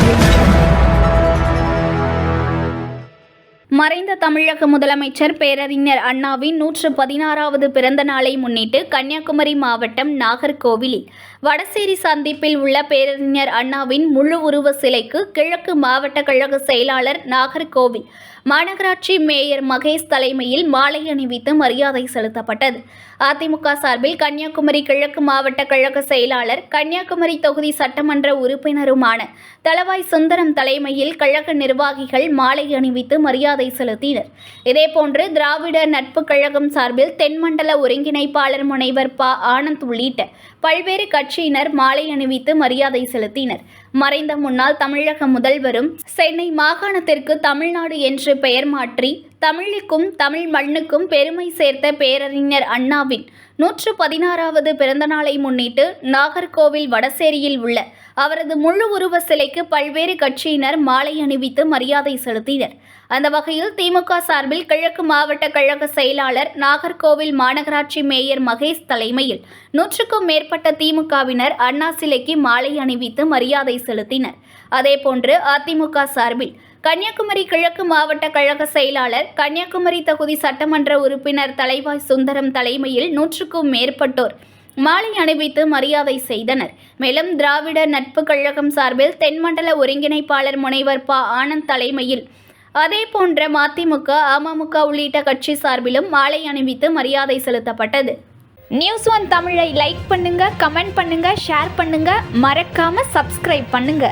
Audio மறைந்த தமிழக முதலமைச்சர் பேரறிஞர் அண்ணாவின் நூற்று பதினாறாவது பிறந்த நாளை முன்னிட்டு கன்னியாகுமரி மாவட்டம் நாகர்கோவிலில் வடசேரி சந்திப்பில் உள்ள பேரறிஞர் அண்ணாவின் முழு உருவ சிலைக்கு கிழக்கு மாவட்ட கழக செயலாளர் நாகர்கோவில் மாநகராட்சி மேயர் மகேஷ் தலைமையில் மாலை அணிவித்து மரியாதை செலுத்தப்பட்டது. அதிமுக சார்பில் கன்னியாகுமரி கிழக்கு மாவட்ட கழக செயலாளர் கன்னியாகுமரி தொகுதி சட்டமன்ற உறுப்பினருமான தளவாய் சுந்தரம் தலைமையில் கழக நிர்வாகிகள் மாலை அணிவித்து மரியாதை செலுத்தினர். இதேபோன்று திராவிட நட்பு கழகம் சார்பில் தென்மண்டல ஒருங்கிணைப்பாளர் முனைவர் ப. ஆனந்த் உள்ளிட்ட பல்வேறு கட்சியினர் மாலை அணிவித்து மரியாதை செலுத்தினர். மறைந்த முன்னாள் தமிழக முதல்வரும் சென்னை மாகாணத்திற்கு தமிழ்நாடு என்று பெயர் மாற்றி தமிழுக்கும் தமிழ் மண்ணுக்கும் பெருமை சேர்த்த பேரறிஞர் அண்ணாவின் நூற்று பதினாறாவது பிறந்தநாளை முன்னிட்டு நாகர்கோவில் வடசேரியில் உள்ள அவரது முழு உருவ சிலைக்கு பல்வேறு கட்சியினர் மாலை அணிவித்து மரியாதை செலுத்தினர். அந்த வகையில் திமுக சார்பில் கிழக்கு மாவட்ட கழக செயலாளர் நாகர்கோவில் மாநகராட்சி மேயர் மகேஷ் தலைமையில் நூற்றுக்கும் மேற்பட்ட திமுகவினர் அண்ணா சிலைக்கு மாலை அணிவித்து மரியாதை செலுத்தினர். அதேபோன்று அதிமுக சார்பில் கன்னியாகுமரி கிழக்கு மாவட்ட கழக செயலாளர் கன்னியாகுமரி தொகுதி சட்டமன்ற உறுப்பினர் தலைவாய் சுந்தரம் தலைமையில் நூற்றுக்கும் மேற்பட்டோர் மாலை அணிவித்து மரியாதை செய்தனர். மேலும் திராவிட நட்பு கழகம் சார்பில் தென்மண்டல ஒருங்கிணைப்பாளர் முனைவர் ப. ஆனந்த் தலைமையில் அதே போன்ற மதிமுக அமமுக உள்ளிட்ட கட்சி சார்பிலும் மாலை அணிவித்து மரியாதை செலுத்தப்பட்டது. நியூஸ் ஒன் தமிழை லைக் பண்ணுங்க கமெண்ட் பண்ணுங்க ஷேர் பண்ணுங்க. மறக்காம சப்ஸ்கிரைப் பண்ணுங்க.